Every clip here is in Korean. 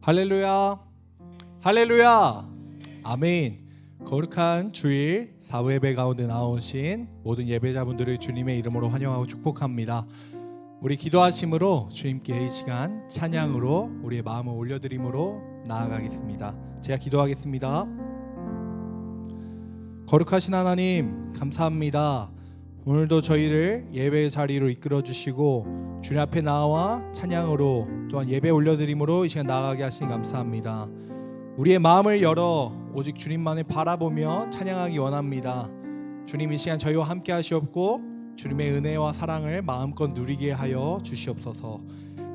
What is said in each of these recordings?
할렐루야. 할렐루야. 아멘. 거룩한 주일 사부 예배 가운데 나오신 모든 예배자분들을 주님의 이름으로 환영하고 축복합니다. 우리 기도하심으로 주님께 이 시간 찬양으로 우리의 마음을 올려드림으로 나아가겠습니다. 제가 기도하겠습니다. 거룩하신 하나님 감사합니다. 오늘도 저희를 예배 자리로 이끌어 주시고 주님 앞에 나와 찬양으로 또한 예배 올려드림으로 이 시간 나아가게 하시니 감사합니다. 우리의 마음을 열어 오직 주님만을 바라보며 찬양하기 원합니다. 주님 이 시간 저희와 함께 하시옵고 주님의 은혜와 사랑을 마음껏 누리게 하여 주시옵소서.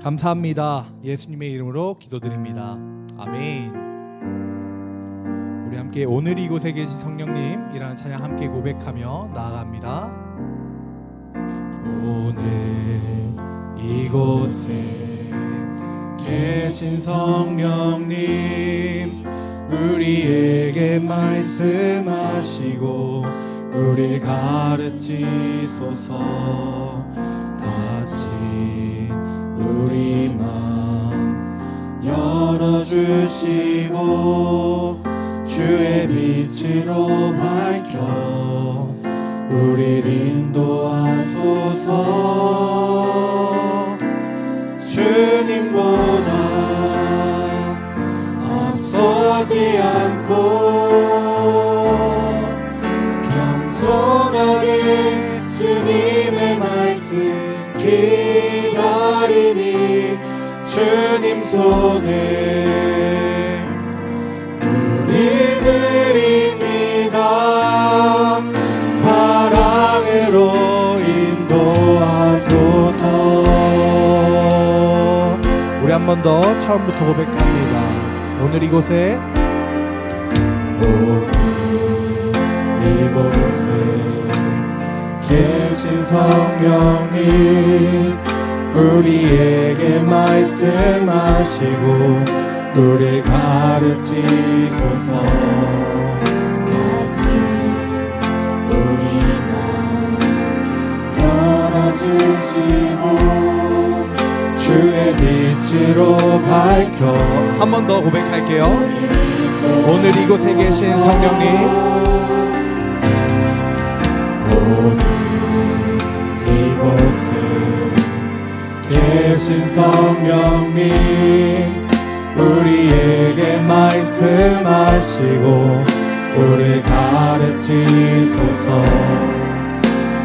감사합니다. 예수님의 이름으로 기도드립니다. 아멘. 우리 함께 오늘 이곳에 계신 성령님이라는 찬양 함께 고백하며 나아갑니다. 오늘 이곳에 계신 성령님 우리에게 말씀하시고 우리 가르치소서. 다시 우리 마음 열어주시고 주의 빛으로 밝혀 우리를 인도하소서 손에 우리들입니다 사랑으로 인도하소서. 우리 한 번 더 처음부터 고백합니다. 오늘 이곳에 오늘 이곳에 계신 성령님 우리에게 말씀하시고 우리 가르치소서. 같이 우리 마음 열어주시고 주의 빛으로 밝혀 한 번 더 고백할게요. 오늘 이곳에 계신 성령님 계신 성령님 우리에게 말씀하시고 우리 가르치소서.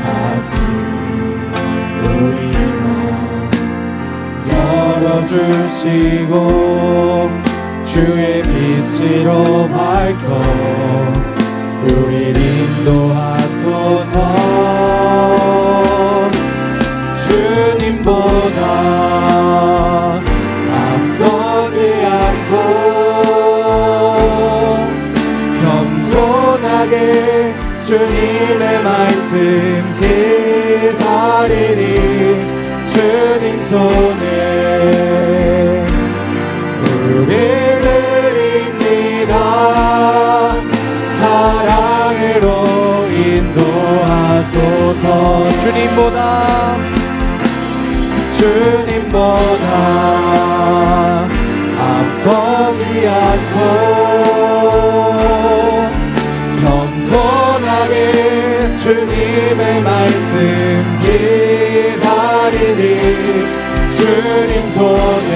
같이 우리 마음 열어주시고 주의 빛으로 밝혀 우리를 인도하소서 주님보다 앞서지 않고 겸손하게 주님의 말씀 기다리니 주님 손에 우리들입니다. 사랑으로 인도하소서. 주님보다 주님보다 앞서지 않고 겸손하게 주님의 말씀 기다리니 주님 손에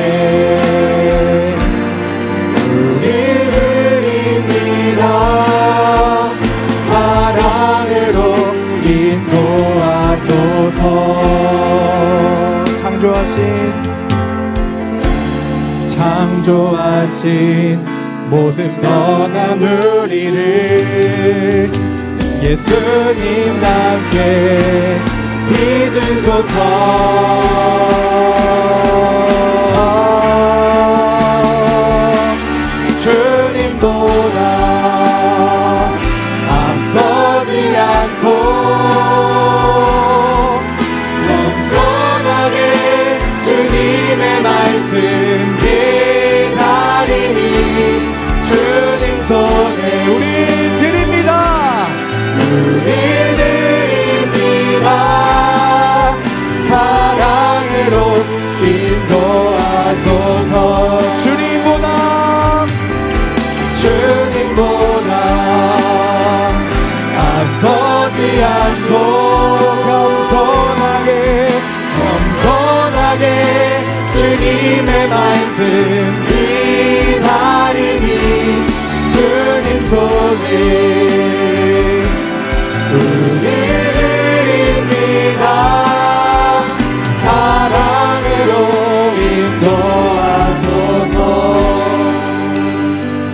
하신 모습 떠난 우리를 예수님답게 빚으소서. 주님 보다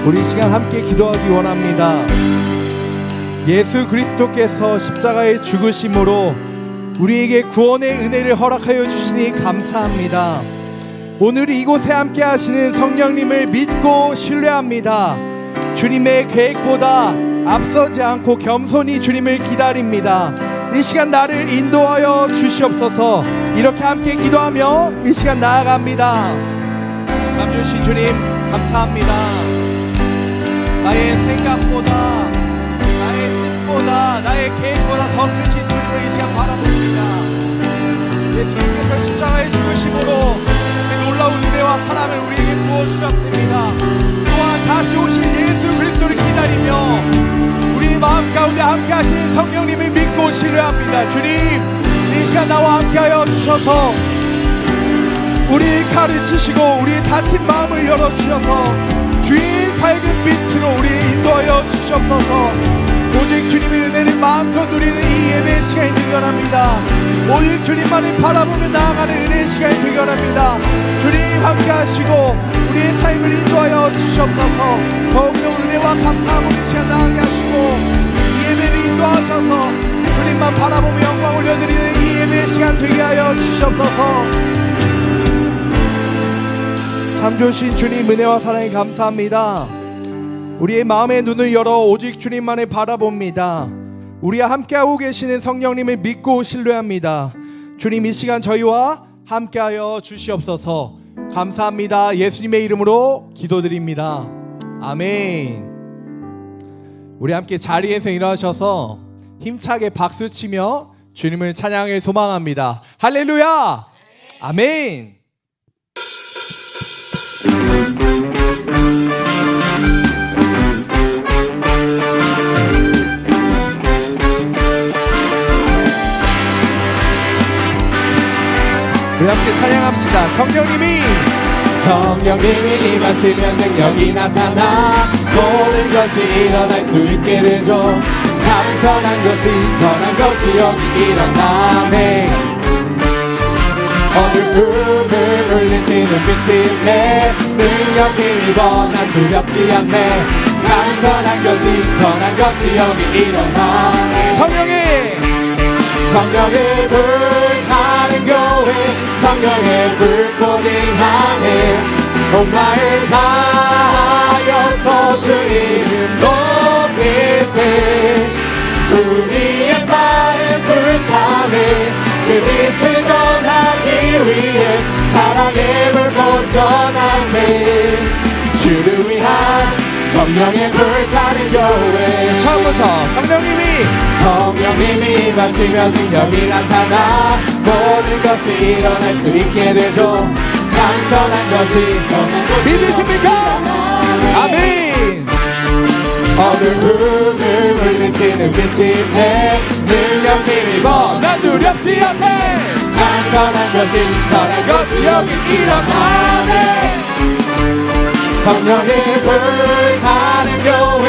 우리 이 시간 함께 기도하기 원합니다. 예수 그리스도께서 십자가의 죽으심으로 우리에게 구원의 은혜를 허락하여 주시니 감사합니다. 오늘 이곳에 함께 하시는 성령님을 믿고 신뢰합니다. 주님의 계획보다 앞서지 않고 겸손히 주님을 기다립니다. 이 시간 나를 인도하여 주시옵소서. 이렇게 함께 기도하며 이 시간 나아갑니다. 참 주신 주님 감사합니다. 나의 생각보다 나의 뜻보다 나의 계획보다 더 크신 주님을 이 시간 바라봅니다. 예수님께서 십자가의 죽으심으로 그 놀라운 은혜와 사랑을 우리에게 부어주셨습니다. 또한 다시 오실 예수 그리스도를 기다리며 우리 마음 가운데 함께 하신 성령님을 믿고 신뢰합니다. 주님 이 시간 나와 함께하여 주셔서 우리 가르치시고 우리 다친 마음을 열어주셔서 주의 밝은 빛으로 우리 인도하여 주시옵소서. 오직 주님의 은혜를 마음껏 누리는 이 예배 시간이 되기 원합니다. 오직 주님만을 바라보며 나아가는 은혜의 시간이 되기 원합니다. 주님 함께 하시고 우리의 삶을 인도하여 주시옵소서. 더욱더 은혜와 감사함으로 이 시간 나아가게 하시고 이 예배를 인도하셔서 주님만 바라보며 영광 올려드리는 이 예배의 시간 되게 하여 주시옵소서. 참 좋으신 주님 은혜와 사랑에 감사합니다. 우리의 마음의 눈을 열어 오직 주님만을 바라봅니다. 우리와 함께하고 계시는 성령님을 믿고 신뢰합니다. 주님 이 시간 저희와 함께하여 주시옵소서. 감사합니다. 예수님의 이름으로 기도드립니다. 아멘. 우리 함께 자리에서 일어나셔서 힘차게 박수 치며 주님을 찬양을 소망합니다. 할렐루야! 아멘. 찬양합시다. 성령님이. 성령님이 임하시면 능력이 나타나 모든 것이 일어날 수 있게 되죠. 참 선한 것이 선한 것이 여기 일어나네. 어두움을 물리치는 빛이 내 능력 힘입어 난 두렵지 않네. 참 선한 것이 선한 것이 여기 일어나네. 성령이 성령의 불타는 성령의 불꽃이 하네 온 마음 다하여서 주 이름 높이세. 우리의 마음 불타네. 그 빛을 전하기 위해 사랑의 불꽃 전하세 성령의 불타는 교회. 처음부터 성령님이 성령님이 마시면 능력이 나타나 모든 것이 일어날 수 있게 되죠. 찬선한 것이 믿으십니까? 아멘. 어두움을 물리치는 빛이 내 능력 힘입어 난 두렵지 않네 찬선한 것이 선한 것이 여기 일어나네 성령의 불 타는 교회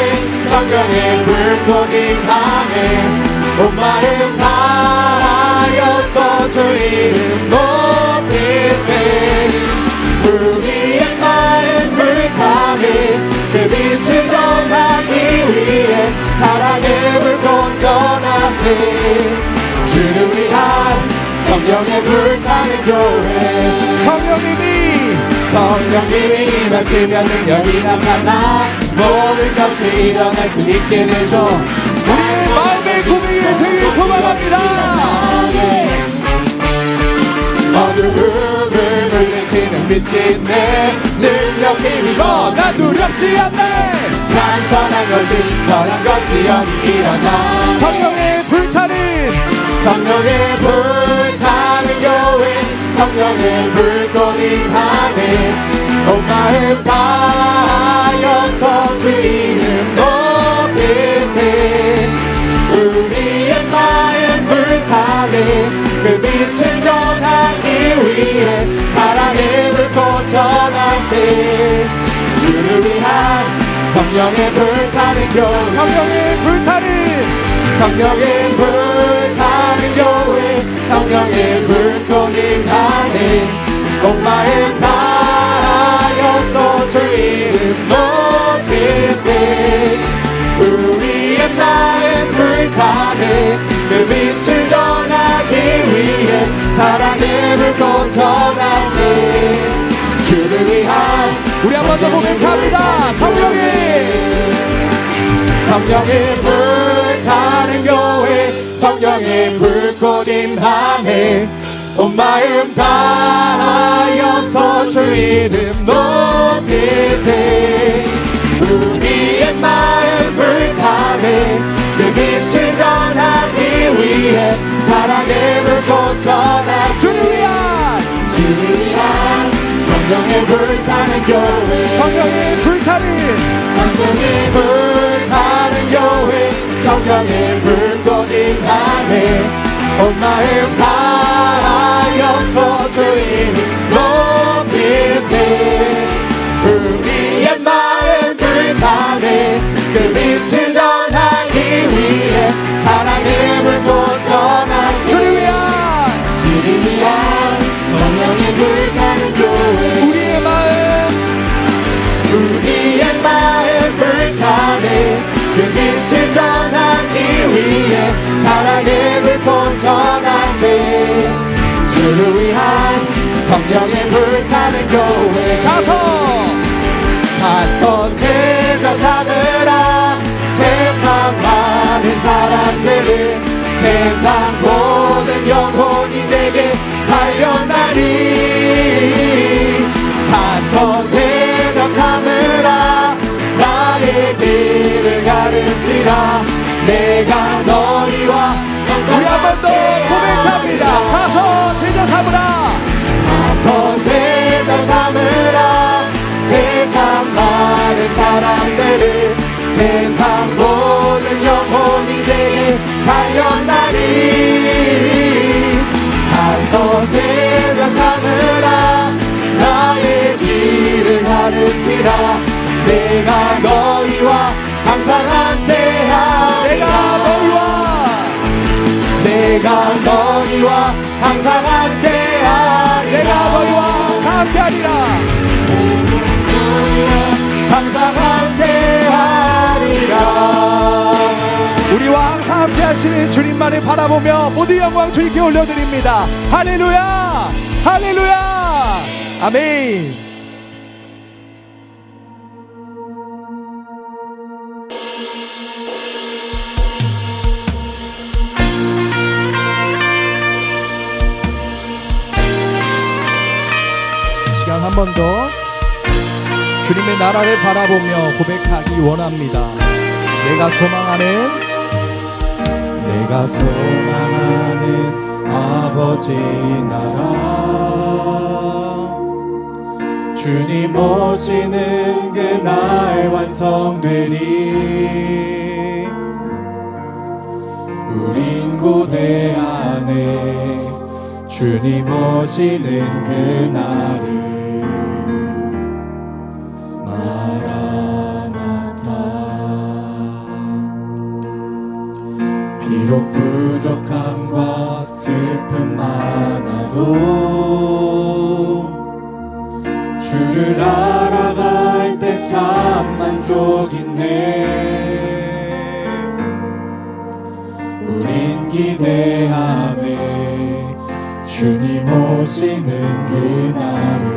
성령의 불꽃이 가네 온 마음 다하여서 주 이름 높이세. 우리의 마음 불타네 그 빛을 전하기 위해 사랑의 불꽃 전하세. 주를 위한 성령의 불타는 교회. 성령님이 성령님이 임하시면 능력이 나타나 모든 것이 일어날 수 있게 되죠. 우리의 마음의 고백이 되길 소망합니다. 어두움을 물리치는 빛이 내 능력 힘입어 난 두렵지 않네. 찬선한 것이 선한 것이 여기 일어나? 성령의 불타는 성령의 불 타는 교회 성령의 불꽃이 하네. 온 마음 다하여서 주 이름 높이세. 우리의 마음 불타네. 그 빛을 전하기 위해 사랑의 불꽃 전하세. 주를 위한 성령의 불타는 교회. 성령의 불타는 성령의 불 성령의 불꽃이 나네 온 마음 다하여서 주 이름 높이세. 우리의 마음 불타네. 그 빛을 전하기 위해 사랑의 불꽃 전하세. 주를 위한 우리 한 번 더 고백합니다. 성령의 성령의 불 타는 교회 성령의 불꽃 임하네 온 마음 다하여서 주 이름 높이세. 우리의 마음 불타네. 그 빛을 전하기 위해 사랑의 불꽃 전하 주를 위한 주를 위한 성령의 불타는 교회. 성령의 불타는 성령의 불타는 교회 성령의 불꽃이 나네 온 마음 다하여서 주이 주를 위한 성령의 불타는 교회. 가서! 가서 제자 삼으라. 세상 많은 사람들을 세상 모든 영혼이 내게 달려나니. 가서 제자 삼으라. 나의 길을 가르치라. 내가 너희와 세상 모든 영혼이 되게 달려나니. 가서 제자 삼으라. 나의 길을 가르치라. 내가 너희와 항상 함께하리라. 내가 너희와. 내가 너희와 항상 함께하리라. 내가 너희와 함께하리라 함께하시는 주님만을 바라보며 모든 영광 주님께 올려드립니다. 할렐루야! 할렐루야! 아멘! 시간 한 번 더 주님의 나라를 바라보며 고백하기 원합니다. 내가 소망하는 내가 소망하는 아버지 나라. 주님 오시는 그날 완성되리. 우린 고대 안에 주님 오시는 그날을 많아도 주를 알아갈 때 참 만족이네. 우린 기대하네. 주님 오시는 그날을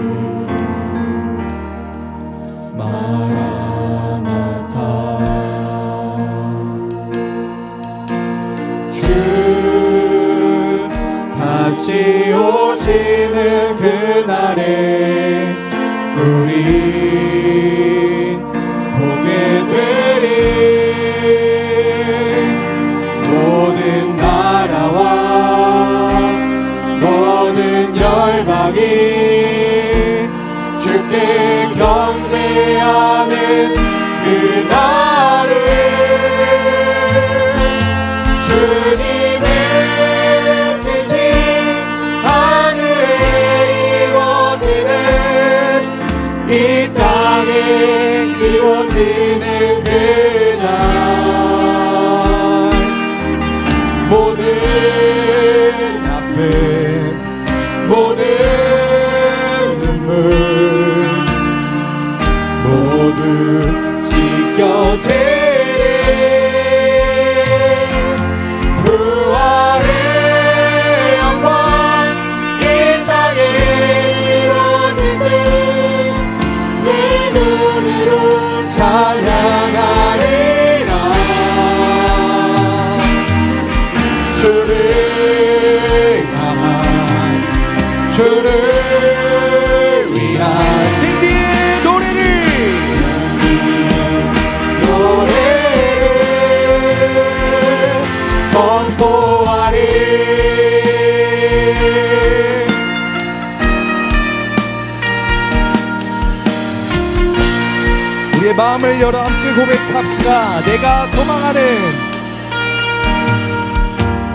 고백합시다. 내가 소망하는.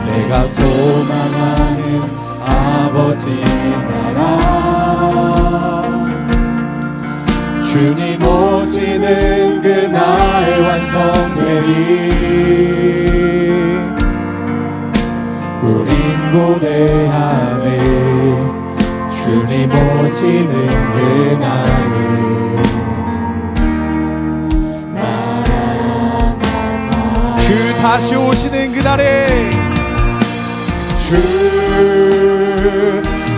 내가 소망하는 아버지 나라. 주님 오시는 그날 완성되리. 우린 고대하네 주님 오시는 그날을 다시 오시는 그날에 주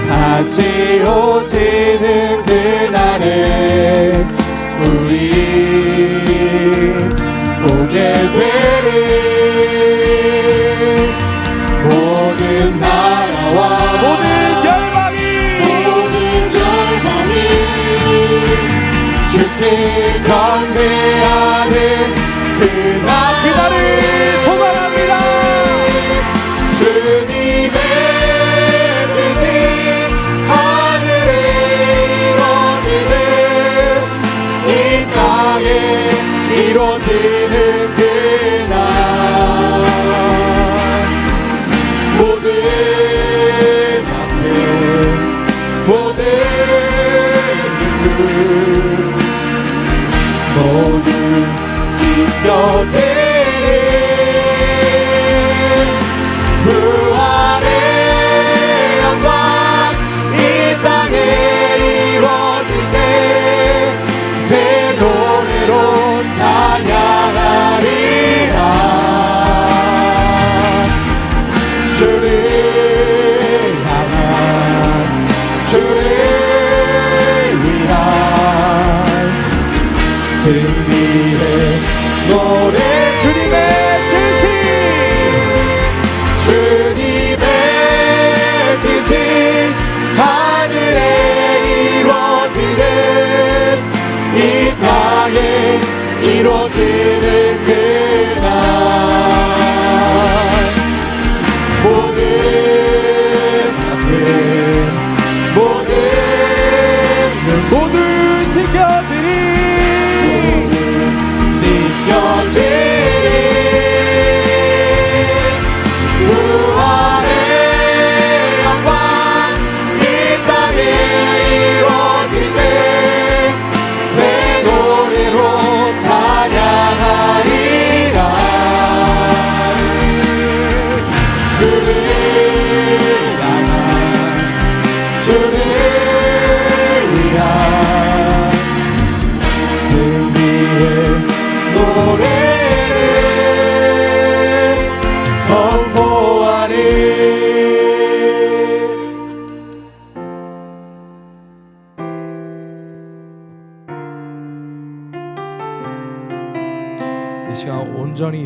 다시 오시는 그날에 우리 보게 되리 모두 씻겨지리 이루어지는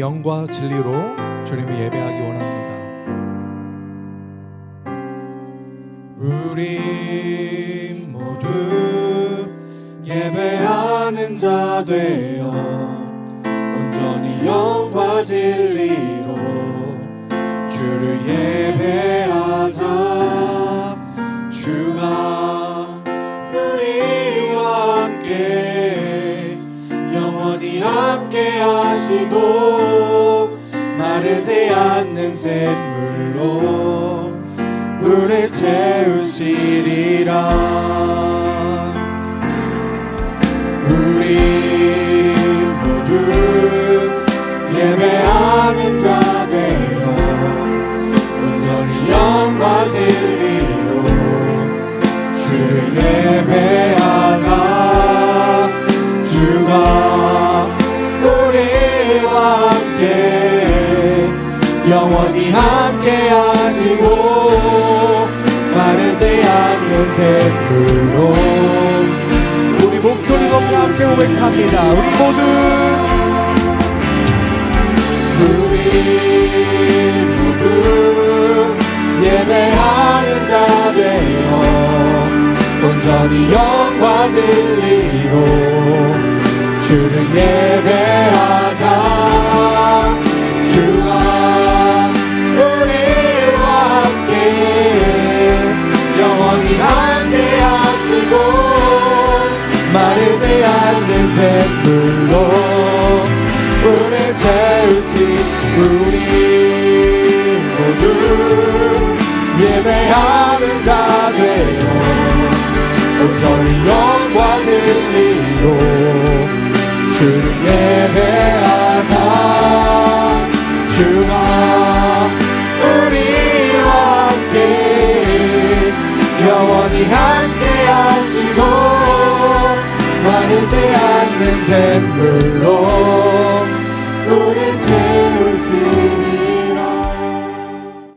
영과 진리로 주님을 예배하기 원합니다. 우리 모두 예배하는 자 되어 온전히 영과 진리로 주를 예배하자 주가 함께 하시고 않는 샘물로 우리 채우시리라 영원히 함께 하시고 마르지 않는 샘물로. 우리 목소리 높여 함께 고백합니다. 우리 모두. 우리 모두 예배하는 자 되어 온전히 영과 진리로 주를 예배하자 영원히 함께 하시고 마르지 않는 샘물로 우리 채우신 우리 모두 예배하는 자 되어 온전히 영과 진리로 주를 예배하자 함께 하시고 마르지 않는 샘물로